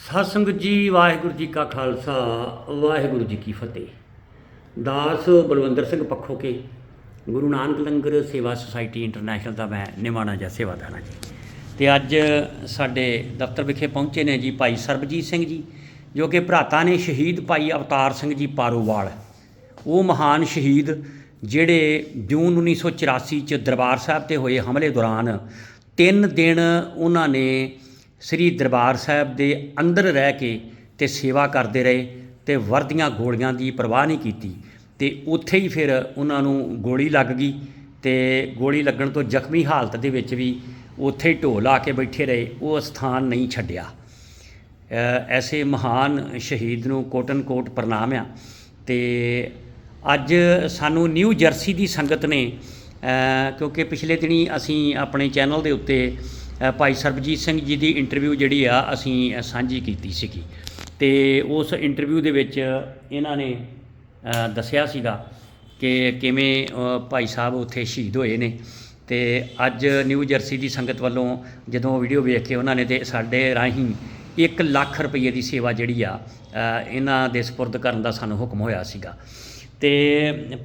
ਸਤਸੰਗ ਜੀ, ਵਾਹਿਗੁਰੂ ਜੀ ਕਾ ਖਾਲਸਾ, ਵਾਹਿਗੁਰੂ ਜੀ ਕੀ ਫਤਿਹ। ਦਾਸ ਬਲਵੰਦਰ ਸਿੰਘ ਪੱਖੋ ਕੇ, ਗੁਰੂ ਨਾਨਕ ਲੰਗਰ ਸੇਵਾ ਸੁਸਾਇਟੀ ਇੰਟਰਨੈਸ਼ਨਲ ਦਾ ਮੈਂ ਨਿਮਾਣਾ ਜਿਹਾ ਸੇਵਾਦਾਰ ਹਾਂ ਜੀ। ਤੇ ਅੱਜ ਸਾਡੇ ਦਫ਼ਤਰ ਵਿਖੇ ਪਹੁੰਚੇ ਨੇ ਜੀ ਭਾਈ ਸਰਬਜੀਤ ਸਿੰਘ ਜੀ, ਜੋ ਕਿ ਭਰਾਤਾ ਨੇ ਸ਼ਹੀਦ ਭਾਈ ਅਵਤਾਰ ਸਿੰਘ ਜੀ ਪਾਰੋਵਾਲ। ਉਹ ਮਹਾਨ ਸ਼ਹੀਦ ਜਿਹੜੇ ਜੂਨ 1984 ਚ ਦਰਬਾਰ ਸਾਹਿਬ ਤੇ ਹੋਏ ਹਮਲੇ ਦੌਰਾਨ ਤਿੰਨ ਦਿਨ ਉਹਨਾਂ ਨੇ ਸ੍ਰੀ ਦਰਬਾਰ ਸਾਹਿਬ ਦੇ ਅੰਦਰ ਰਹਿ ਕੇ ਤੇ ਸੇਵਾ ਕਰਦੇ ਰਹੇ ਤੇ ਵਰਦੀਆਂ ਗੋਲੀਆਂ ਦੀ ਪਰਵਾਹ ਨਹੀਂ ਕੀਤੀ ਤੇ ਉੱਥੇ ਹੀ ਫਿਰ ਉਹਨਾਂ ਨੂੰ ਗੋਲੀ ਲੱਗ ਗਈ ਤੇ ਗੋਲੀ ਲੱਗਣ ਤੋਂ ਜ਼ਖਮੀ ਹਾਲਤ ਦੇ ਵਿੱਚ ਵੀ ਉੱਥੇ ਹੀ ਢੋਲ ਆ ਕੇ ਬੈਠੇ ਰਹੇ, ਉਹ ਸਥਾਨ ਨਹੀਂ ਛੱਡਿਆ। ਐਸੇ ਮਹਾਨ ਸ਼ਹੀਦ ਨੂੰ ਕੋਟਨ ਕੋਟ ਪ੍ਰਣਾਮ ਆ। ਤੇ ਅੱਜ ਸਾਨੂੰ ਨਿਊ ਜਰਸੀ ਦੀ ਸੰਗਤ ਨੇ ਕਿਉਂਕਿ ਪਿਛਲੇ ਦਿਨੀ ਅਸੀਂ ਆਪਣੇ ਚੈਨਲ ਦੇ ਉੱਤੇ ਭਾਈ ਸਰਬਜੀਤ ਸਿੰਘ ਜੀ ਦੀ ਇੰਟਰਵਿਊ ਜਿਹੜੀ ਆ, ਅਸੀਂ ਸਾਂਝੀ ਕੀਤੀ ਸੀਗੀ। ਤੇ ਉਸ ਇੰਟਰਵਿਊ ਦੇ ਵਿੱਚ ਇਹਨਾਂ ਨੇ ਦੱਸਿਆ ਸੀਗਾ ਕਿ ਕਿਵੇਂ ਭਾਈ ਸਾਹਿਬ ਉੱਥੇ ਸ਼ਹੀਦ ਹੋਏ ਨੇ। ਤੇ ਅੱਜ ਨਿਊ ਜਰਸੀ ਦੀ ਸੰਗਤ ਵੱਲੋਂ ਜਦੋਂ ਵੀਡੀਓ ਵੇਖ ਕੇ ਉਹਨਾਂ ਨੇ ਤੇ ਸਾਡੇ ਰਾਹੀਂ 1 ਲੱਖ ਰੁਪਏ ਦੀ ਸੇਵਾ ਜਿਹੜੀ ਆ ਇਹਨਾਂ ਦੇ ਸਪੁਰਦ ਕਰਨ ਦਾ ਸਾਨੂੰ ਹੁਕਮ ਹੋਇਆ ਸੀਗਾ। ਤੇ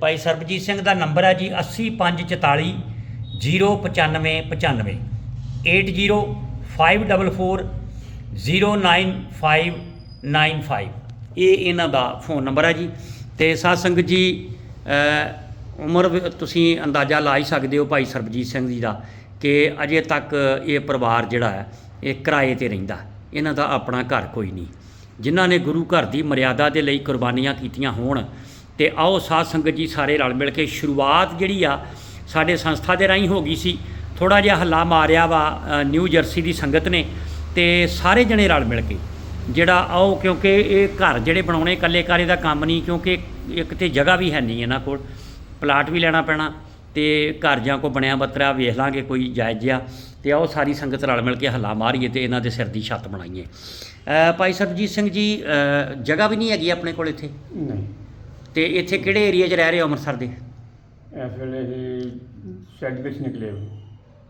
ਭਾਈ ਸਰਬਜੀਤ ਸਿੰਘ ਦਾ ਨੰਬਰ ਹੈ ਜੀ 8544 09595 8054409595 ਇਹ ਇਹਨਾਂ ਦਾ ਫੋਨ ਨੰਬਰ ਹੈ ਜੀ। ਤੇ ਸਾਧ ਸੰਗਤ ਜੀ ਉਮਰ ਤੁਸੀਂ ਅੰਦਾਜ਼ਾ ਲਾ ਹੀ ਸਕਦੇ ਹੋ ਭਾਈ ਸਰਬਜੀਤ ਸਿੰਘ ਜੀ ਦਾ ਕਿ ਅਜੇ ਤੱਕ ਇਹ ਪਰਿਵਾਰ ਜਿਹੜਾ ਹੈ, ਇਹ ਕਿਰਾਏ ਤੇ ਰਹਿੰਦਾ। ਇਹਨਾਂ ਦਾ ਆਪਣਾ ਘਰ ਕੋਈ ਨਹੀਂ। ਜਿਨ੍ਹਾਂ ਨੇ ਗੁਰੂ ਘਰ ਦੀ ਮਰਿਆਦਾ ਦੇ ਲਈ ਕੁਰਬਾਨੀਆਂ ਕੀਤੀਆਂ ਹੋਣ, ਤੇ ਆਓ ਸਾਧ ਸੰਗਤ ਜੀ ਸਾਰੇ ਰਲ ਮਿਲ ਕੇ ਸ਼ੁਰੂਆਤ ਜਿਹੜੀ ਆ, ਸਾਡੇ ਸੰਸਥਾ ਦੇ ਰਾਹੀਂ ਹੋ ਗਈ ਸੀ। ਥੋੜਾ ਜਿਹਾ ਹੱਲਾ ਮਾਰਿਆ ਵਾ ਨਿਊ ਜਰਸੀ ਦੀ ਸੰਗਤ ਨੇ ਤੇ ਸਾਰੇ ਜਣੇ ਰਲ ਮਿਲ ਕੇ ਜਿਹੜਾ ਆਓ ਕਿਉਂਕਿ ਇਹ ਘਰ ਜਿਹੜੇ ਬਣਾਉਣੇ ਇਕੱਲੇ ਕਾਰੇ ਦਾ ਕੰਮ ਨਹੀਂ ਕਿਉਂਕਿ ਇੱਕ ਤੇ ਜਗ੍ਹਾ ਵੀ ਹੈ ਨਹੀਂ ਇਹਨਾਂ ਕੋਲ ਪਲਾਟ ਵੀ ਲੈਣਾ ਪੈਣਾ ਤੇ ਘਰ ਜਾਂ ਕੋ ਬਣਿਆ ਬੱਤਰਾ ਵੇਖ ਲਾਂਗੇ ਕੋਈ ਜਾਇਜ਼ ਜਿਹਾ ਤੇ ਆਓ ਸਾਰੀ ਸੰਗਤ ਰਲ ਮਿਲ ਕੇ ਹੱਲਾ ਮਾਰੀਏ ਤੇ ਇਹਨਾਂ ਦੇ ਸਿਰ ਦੀ ਛੱਤ ਬਣਾਈਏ। ਭਾਈ ਸਰਬਜੀਤ ਸਿੰਘ ਜੀ ਜਗ੍ਹਾ ਵੀ ਨਹੀਂ ਹੈਗੀ ਆਪਣੇ ਕੋਲ ਇੱਥੇ? ਨਹੀਂ। ਤੇ ਇੱਥੇ ਕਿਹੜੇ ਏਰੀਆ 'ਚ ਰਹਿ ਰਹੇ ਹੋ ਅੰਮ੍ਰਿਤਸਰ ਦੇ? ਇਸ ਵੇਲੇ ਹੀ ਸ਼ੈਡ ਵਿੱਚ ਨਿਕਲੇ ਹੋ।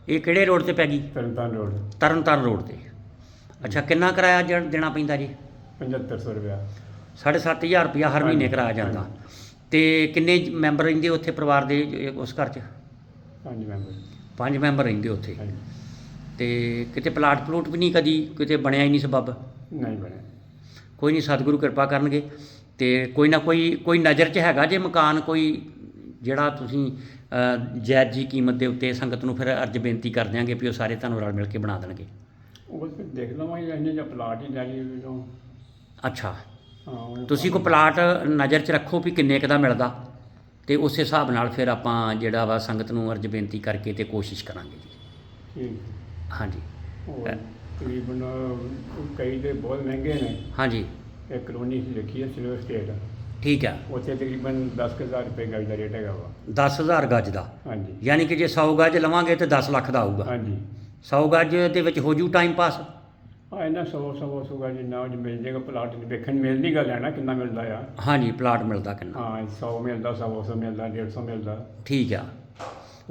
ਇਹ ਕਿਹੜੇ ਰੋਡ ਤੇ ਪੈ ਗਈ? ਤਰਨਤਾਰਨ ਰੋਡ। ਤਰਨਤਾਰਨ ਰੋਡ ਤੇ। ਅੱਛਾ ਕਿੰਨਾ ਕਿਰਾਇਆ ਦੇਣਾ ਪੈਂਦਾ ਜੀ? 7500 ਰੁਪਇਆ। 7500 ਰੁਪਇਆ ਹਰ ਮਹੀਨੇ ਕਿਰਾਇਆ ਜਾਂਦਾ। ਤੇ ਕਿੰਨੇ ਜ- ਮੈਂਬਰ ਰਹਿੰਦੇ ਉੱਥੇ ਪਰਿਵਾਰ ਦੇ ਜ- ਉਸ ਘਰ 'ਚ? ਪੰਜ ਮੈਂਬਰ। ਪੰਜ ਮੈਂਬਰ ਰਹਿੰਦੇ ਉੱਥੇ। ਹਾਂਜੀ। ਤੇ ਕਿਤੇ ਪਲਾਟ ਪਲੂਟ ਵੀ ਨਹੀਂ ਕਦੀ ਕਿਤੇ ਬਣਿਆ ਹੀ ਨਹੀਂ ਸਬੱਬ? ਨਹੀਂ ਬਣੇ ਕੋਈ ਨਹੀਂ ਸਤਿਗੁਰੂ ਕਿਰਪਾ ਕਰਨਗੇ। ਤੇ ਕੋਈ ਨਾ ਕੋਈ ਕੋਈ ਨਜ਼ਰ 'ਚ ਹੈਗਾ ਜੇ ਮਕਾਨ ਕੋਈ ਜਿਹੜਾ ਤੁਸੀਂ ਜਾਇਜ਼ ਜੀ ਕੀਮਤ ਦੇ ਉੱਤੇ ਸੰਗਤ ਨੂੰ ਫਿਰ ਅਰਜ ਬੇਨਤੀ ਕਰ ਦਿਆਂਗੇ ਵੀ ਉਹ ਸਾਰੇ ਤੁਹਾਨੂੰ ਰਲ ਮਿਲ ਕੇ ਬਣਾ ਦੇਣਗੇ। ਉਹ ਫਿਰ ਦੇਖ ਲਵਾਂਗੇ ਇਹਨੇ ਜਾਂ ਪਲਾਟ ਹੀ ਲੈ ਲਈ ਜਦੋਂ। ਅੱਛਾ। ਤੁਸੀਂ ਕੋ ਪਲਾਟ ਨਜ਼ਰ 'ਚ ਰੱਖੋ ਵੀ ਕਿੰਨੇ ਕੁ ਦਾ ਮਿਲਦਾ ਤੇ ਉਸੇ ਹਿਸਾਬ ਨਾਲ ਫਿਰ ਆਪਾਂ ਜਿਹੜਾ ਵਾ ਸੰਗਤ ਨੂੰ ਅਰਜ ਬੇਨਤੀ ਕਰਕੇ ਤੇ ਕੋਸ਼ਿਸ਼ ਕਰਾਂਗੇ ਜੀ। ਠੀਕ ਹਾਂਜੀ। ਤਕਰੀਬਨ ਕਈ ਤੇ ਬਹੁਤ ਮਹਿੰਗੇ ਨੇ। ਹਾਂਜੀ। ਇਹ ਕਲੋਨੀ ਸੀ ਲਿਖੀ ਹੈ ਸਿਲਵਰ ਸਟੇਟ। ਠੀਕ ਹੈ ਉੱਥੇ ਤਕਰੀਬਨ 10000 ਰੁਪਏ ਗਜ ਦਾ ਰੇਟ ਹੈਗਾ ਵਾ। 10000 ਗੱਜ ਦਾ? ਹਾਂਜੀ। ਯਾਨੀ ਕਿ ਜੇ 100 ਗੱਜ ਲਵਾਂਗੇ ਤੇ 10 ਲੱਖ ਦਾ ਆਊਗਾ। ਹਾਂਜੀ। 100 ਗੱਜ ਦੇ ਵਿੱਚ ਹੋ ਜੂ ਟਾਈਮ ਪਾਸ ਆ ਇਹਨਾਂ ਸੌ ਸੌ ਸੌਗਾ ਜਿੰਨਾ ਅੱਜ ਮਿਲ ਜਾਏਗਾ ਪਲਾਟ ਨਹੀਂ ਵੇਖਣ ਨੂੰ ਮਿਲਦੀ ਗੱਲ ਹੈ ਨਾ ਕਿੰਨਾ ਮਿਲਦਾ ਆ। ਹਾਂਜੀ ਪਲਾਟ ਮਿਲਦਾ ਕਿੰਨਾ। ਹਾਂ 100 ਮਿਲਦਾ 100 100 ਮਿਲਦਾ 150 ਮਿਲਦਾ। ਠੀਕ ਆ।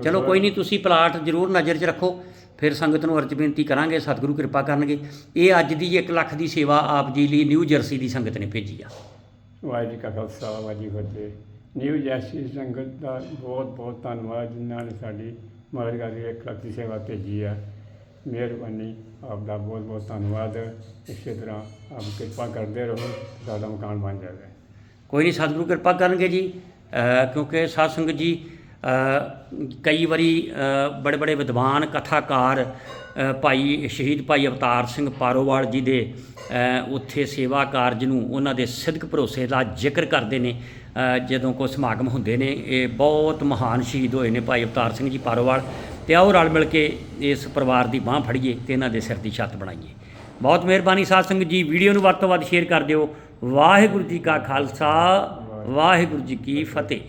ਚਲੋ ਕੋਈ ਨਹੀਂ ਤੁਸੀਂ ਪਲਾਟ ਜ਼ਰੂਰ ਨਜ਼ਰ 'ਚ ਰੱਖੋ। ਫਿਰ ਸੰਗਤ ਨੂੰ ਅਰਜ ਬੇਨਤੀ ਕਰਾਂਗੇ ਸਤਿਗੁਰੂ ਕਿਰਪਾ ਕਰਨਗੇ। ਇਹ ਅੱਜ ਦੀ 1 ਲੱਖ ਦੀ ਸੇਵਾ ਆਪ ਜੀ ਲਈ ਨਿਊ ਜਰਸੀ ਦੀ ਸੰਗਤ ਨੇ ਭੇਜੀ ਆ। ਵਾਹਿਗੁਰੂ ਜੀ ਕਾ ਖਾਲਸਾ, ਵਾਹਿਗੁਰੂ ਜੀ ਕੀ ਫਤਿਹ। ਨਿਊ ਜੈਸੀ ਸੰਗਤ ਦਾ ਬਹੁਤ ਬਹੁਤ ਧੰਨਵਾਦ, ਜਿਨ੍ਹਾਂ ਨੇ ਸਾਡੀ ਮਦਦ ਕਰਕੇ ਇੱਕ ਲੱਖ ਦੀ ਸੇਵਾ ਭੇਜੀ ਹੈ ਮਿਹਰਬਾਨੀ, ਆਪ ਦਾ ਬਹੁਤ ਬਹੁਤ ਧੰਨਵਾਦ। ਇਸੇ ਤਰ੍ਹਾਂ ਆਪ ਕਿਰਪਾ ਕਰਦੇ ਰਹੋ, ਸਾਡਾ ਮਕਾਨ ਬਣ ਜਾਵੇ। ਕੋਈ ਨਹੀਂ, ਸਤਿਗੁਰੂ ਕਿਰਪਾ ਕਰਨਗੇ ਜੀ। ਕਿਉਂਕਿ ਸਾਧ ਸੰਗਤ ਜੀ ਕਈ ਵਾਰੀ ਬੜੇ ਬੜੇ ਵਿਦਵਾਨ, ਕਥਾਕਾਰ ਭਾਈ, ਸ਼ਹੀਦ ਭਾਈ ਅਵਤਾਰ ਸਿੰਘ ਪਾਰੋਵਾਲ ਜੀ ਦੇ ਉੱਥੇ ਸੇਵਾ ਕਾਰਜ ਨੂੰ ਉਹਨਾਂ ਦੇ ਸਿੱਧਕ ਭਰੋਸੇ ਦਾ ਜ਼ਿਕਰ ਕਰਦੇ ਨੇ। ਜਦੋਂ ਕੋ ਸਮਾਗਮ ਹੁੰਦੇ ਨੇ, ਇਹ ਬਹੁਤ ਮਹਾਨ ਸ਼ਹੀਦ ਹੋਏ ਨੇ ਭਾਈ ਅਵਤਾਰ ਸਿੰਘ ਜੀ ਪਾਰੋਵਾਲ। ਤੇ ਆਓ ਰਲ ਮਿਲ ਕੇ ਇਸ ਪਰਿਵਾਰ ਦੀ ਬਾਹ ਫੜੀਏ ਤੇ ਇਹਨਾਂ ਦੇ ਸਿਰ ਦੀ ਛੱਤ ਬਣਾਈਏ। ਬਹੁਤ ਮਿਹਰਬਾਨੀ ਸਾਧ ਸੰਗਤ ਜੀ। ਵੀਡੀਓ ਨੂੰ ਵੱਧ ਤੋਂ ਵੱਧ ਸ਼ੇਅਰ ਕਰ ਦਿਓ। ਵਾਹਿਗੁਰੂ ਜੀ ਕਾ ਖਾਲਸਾ, ਵਾਹਿਗੁਰੂ ਜੀ ਕੀ ਫਤਿਹ।